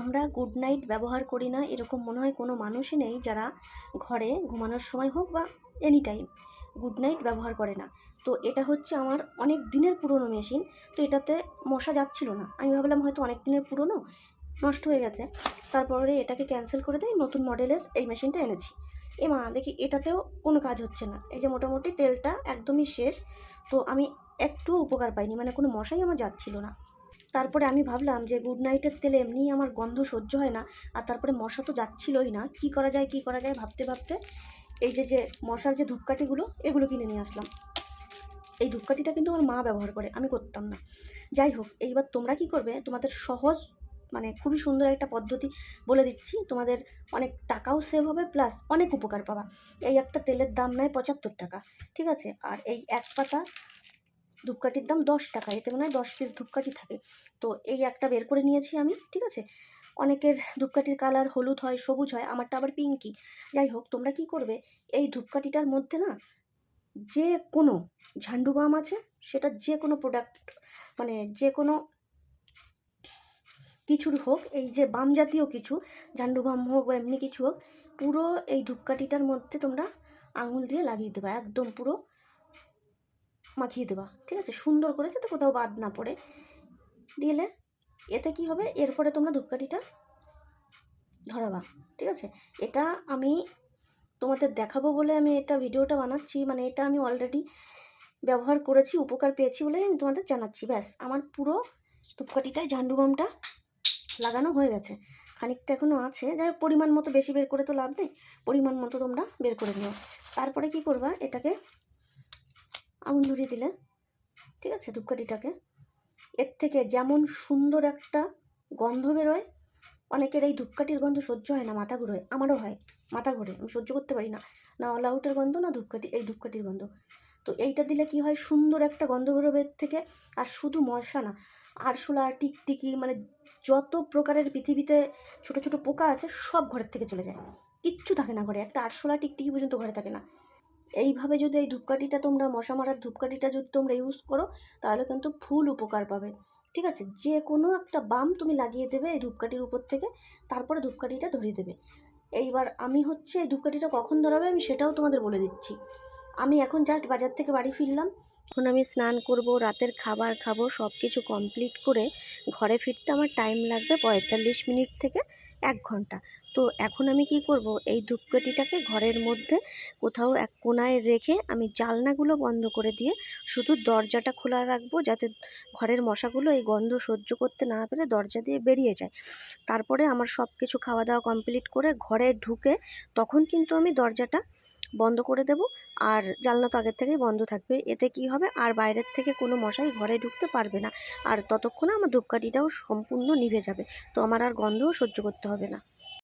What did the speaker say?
আমরা good night ব্যবহার করি না, এরকম মনে হয় কোনো মানুষই নেই যারা ঘরে ঘুমানোর সময় হোক বা এনি টাইম গুড নাইট ব্যবহার করে না। তো এটা হচ্ছে আমার অনেক দিনের পুরনো মেশিন তো এটাতে মশা যাচ্ছিল না। আমি ভাবলাম হয়তো অনেক দিনের পুরনো, নষ্ট হয়ে গেছে। তারপরে এটাকে ক্যান্সেল করে দিয়ে নতুন মডেলের এই মেশিনটা এনেছি। এ মা, দেখি এটাতেও কোনো কাজ হচ্ছে না। এই যে মোটামুটি তেলটা একদমই শেষ, তো আমি একটু উপকার পাইনি মানে কোনো মশাই আমার যাচ্ছিল না। তারপরে আমি ভাবলাম যে গুড নাইটের তেলে এমনিই আমার গন্ধ সহ্য হয় না, আর তারপরে মশা তো যাচ্ছিলই না। কি করা যায়, কি করা যায় ভাবতে ভাবতে এই যে যে মশার যে ধূপকাঠিগুলো, এগুলো কিনে নিয়ে আসলাম। এই ধূপকাঠিটা কিন্তু আমার মা ব্যবহার করে, আমি করতাম না। যাই হোক, এইবার তোমরা কি করবে, তোমাদের সহজ মানে খুবই সুন্দর একটা পদ্ধতি বলে দিচ্ছি। তোমাদের অনেক টাকাও সেভ হবে প্লাস অনেক উপকার পাবা। এই একটা তেলের দাম নেয় পঁচাত্তর টাকা, ঠিক আছে? আর এই এক পাতা ধূপকাঠির দাম দশ টাকা, এতে মনে হয় দশ পিস ধূপকাঠি থাকে। তো এই একটা বের করে নিয়েছি আমি, ঠিক আছে? অনেকের ধূপকাঠির কালার হলুদ হয়, সবুজ হয়, আমারটা আবার পিঙ্কি যাই হোক, তোমরা কি করবে? এই ধূপকাঠিটার মধ্যে না, যে কোনো ঝান্ডু বাম আছে, সেটা যে কোনো প্রোডাক্ট মানে যে কোনো কিছুর হোক, এই যে বাম জাতীয় কিছু, ঝান্ডু বাম হোক বা এমনি কিছু হোক, পুরো এই ধূপকাঠিটার মধ্যে তোমরা আঙুল দিয়ে লাগিয়ে দেবা, একদম পুরো মাখিয়ে দেবা, ঠিক আছে? সুন্দর করে যাতে কোথাও বাদ না পড়ে। দিলে এতে কি হবে? এরপরে তোমরা ধূপকাঠিটা ধরাবা, ঠিক আছে? এটা আমি তোমাদের দেখাবো বলে আমি এটা ভিডিওটা বানাচ্ছি মানে এটা আমি অলরেডি ব্যবহার করেছি, উপকার পেয়েছি বলে আমি তোমাদের জানাচ্ছি। ব্যাস, আমার পুরো ধূপকাঠিটায় ঝান্ডু বামটা লাগানো হয়ে গেছে। খানিকটা এখনও আছে, যাই হোক, পরিমাণ মতো বেশি বের করে তো লাভ নেই, পরিমাণ মতো তোমরা বের করে নিও। তারপরে কি করবা? এটাকে আগুন ধরিয়ে দিলে। ঠিক আছে ধূপকাঠিটাকে। এর থেকে যেমন সুন্দর একটা গন্ধ বেরোয়, অনেকের এই ধূপকাঠির গন্ধ সহ্য হয় না, মাথা ঘুরোয়। আমারও হয়, মাথা ঘুরে। আমি সহ্য করতে পারি না। না অল আউটের গন্ধ, না ধূপকাঠি, এই ধূপকাঠির গন্ধ। তো এইটা দিলে কি হয়, সুন্দর একটা গন্ধ বেরোবে থেকে। আর শুধু মশা না, আরশোলা, টিকটিকি মানে যত প্রকারের পৃথিবীতে ছোট ছোট পোকা আছে, সব ঘরের থেকে চলে যায়। কিচ্ছু থাকে না ঘরে। একটা আরশোলা, টিকটিকি পর্যন্ত ঘরে থাকে না। এইভাবে যদি এই ধূপকাঠিটা তোমরা, মশা মারার ধূপকাঠিটা যদি তোমরা ইউজ করো, তাহলে কিন্তু ফুল উপকার পাবে। ঠিক আছে? যে কোনো একটা বাম তুমি লাগিয়ে দেবে এই ধূপকাঠির উপর থেকে, তারপরে ধূপকাঠিটা ধরিয়ে দেবে। এইবার আমি হচ্ছে এই ধূপকাঠিটা কখন ধরাবে আমি সেটাও তোমাদের বলে দিচ্ছি। আমি এখন জাস্ট বাজার থেকে বাড়ি ফিরলাম। এখন আমি স্নান করব, রাতের খাবার খাব সব কিছু কমপ্লিট করে ঘরে ফিরতে আমার টাইম লাগবে পঁয়তাল্লিশ মিনিট থেকে এক ঘণ্টা। তো এখন আমি কি করব, এই ধূপকাঠিটাকে ঘরের মধ্যে কোথাও এক কোনায় রেখে আমি জালনাগুলো বন্ধ করে দিয়ে শুধু দরজাটা খোলা রাখব যাতে ঘরের মশাগুলো এই গন্ধ সহ্য করতে না পেরে দরজা দিয়ে বেরিয়ে যায়। তারপরে আমার সব কিছু খাওয়া দাওয়া কমপ্লিট করে ঘরে ঢুকে তখন কিন্তু আমি দরজাটা বন্ধ করে দেব। আর জানলা তো আগের থেকেই বন্ধ থাকবে। এতে কি হবে? আর বাইরের থেকে কোনো মশাই ঘরে ঢুকতে পারবে না। আর ততক্ষণে আমার ধূপকাঠিটাও সম্পূর্ণ নিভে যাবে। তো আমার আর গন্ধও সহ্য করতে হবে না।